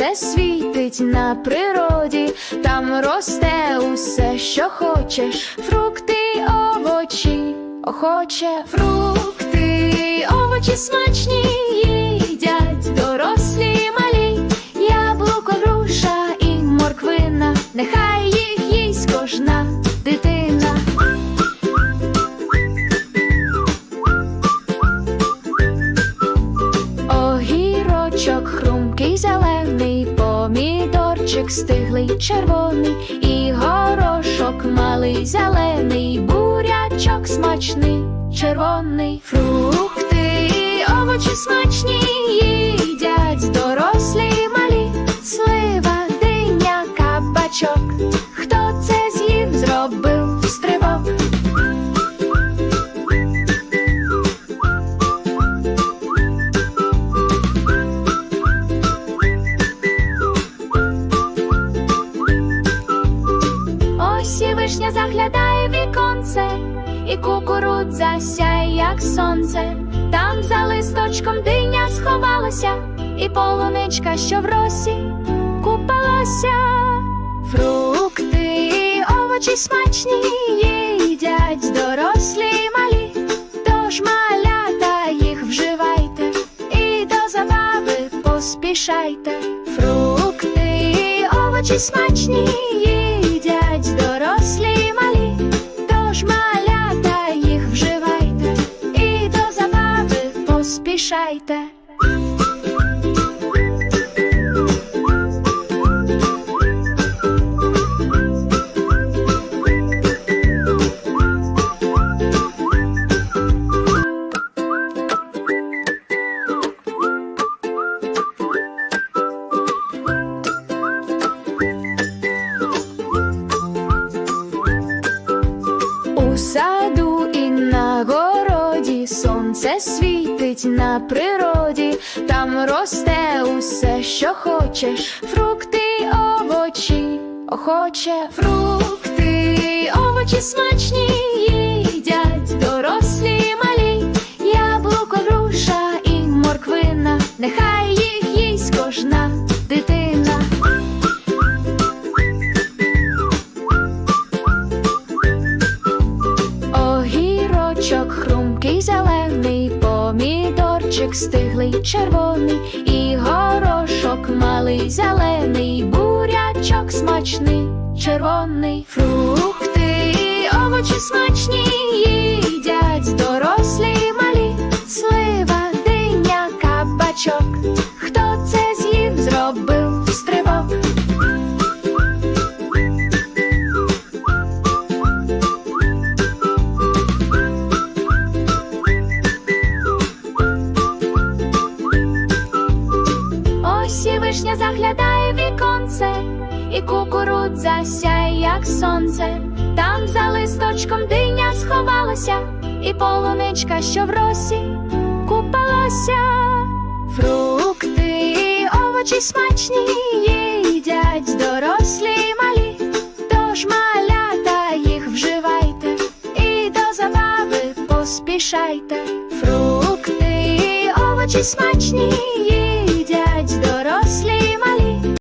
сонце світить на природі, там росте усе, що хочеш, фрукти, овочі, охоче, фрукти, овочі смачні їдять, дорослі помідорчик стиглий червоний, і горошок малий зелений, бурячок смачний, червоний, фрукти, овочі смачні їдять, дорослі малі, слива, диня, кабачок. Вишня заглядає віконце, і кукурудза сяє, як сонце. Там за листочком диня сховалася, і полуничка, що в росі купалася. Фрукти, овочі смачні їдять дорослі й малі, тож малята їх вживайте і до забави поспішайте. Фрукти, овочі смачні їдять дорослі й малі, тож малята їх вживайте і до забави. Сонце світить на природі, там росте усе, що хочеш, фрукти, овочі, охоче, фрукти, овочі смачні їдять, дорослі помідорчик стиглий червоний, і горошок малий зелений, бурячок смачний, червоний, фрукти, овочі смачні їдять, дорослі малі, слива, диня, кабачок. Вишня заглядає віконце, і кукурудза сяє, як сонце. Там за листочком диня сховалася, і полуничка, що в росі купалася. Фрукти, овочі смачні їдять, дорослі й малі, тож малята їх вживайте і до забави поспішайте. Фрукти, овочі смачні їдять, дорослі